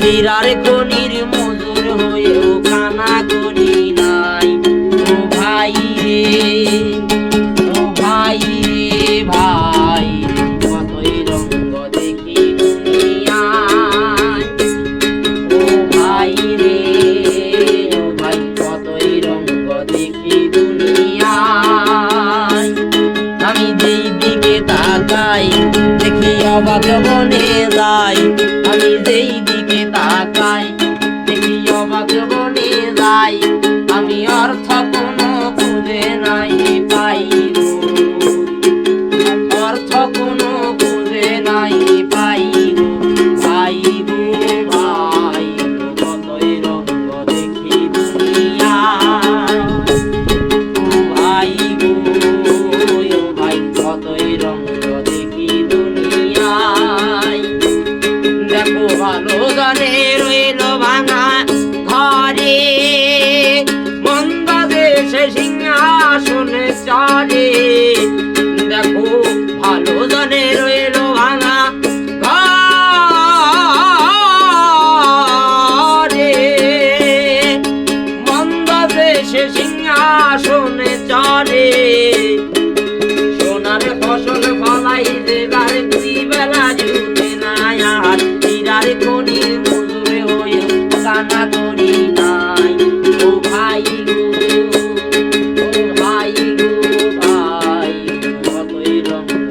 হীরার খনির মজুর হয়েও কানা করি নাই। ও ভাই রে, ও ভাই রে ভাই, কতই রঙ্গ দেখি ও ভাই রে, ও ভাই, কতই রঙ্গ দেখি দুনিয়ায়। আমি যেই অবাক বনে যাই, আমি যেই দিকে তাকাই, দেখি অবাক বনে যাই, আমি অর্থ কোনো খুঁজে নাই পাই। অর্থ কোনো খুঁজে নাই পাই গো। সিংহাসনে চারে দেখো, ভালো জনে রইল ভাঙা ঘরে। মন্দ দেশে সিংহাসনে চড়ে সোনার ফসল ফলাই দেবার দুই বেলা জুতে না আর রঙ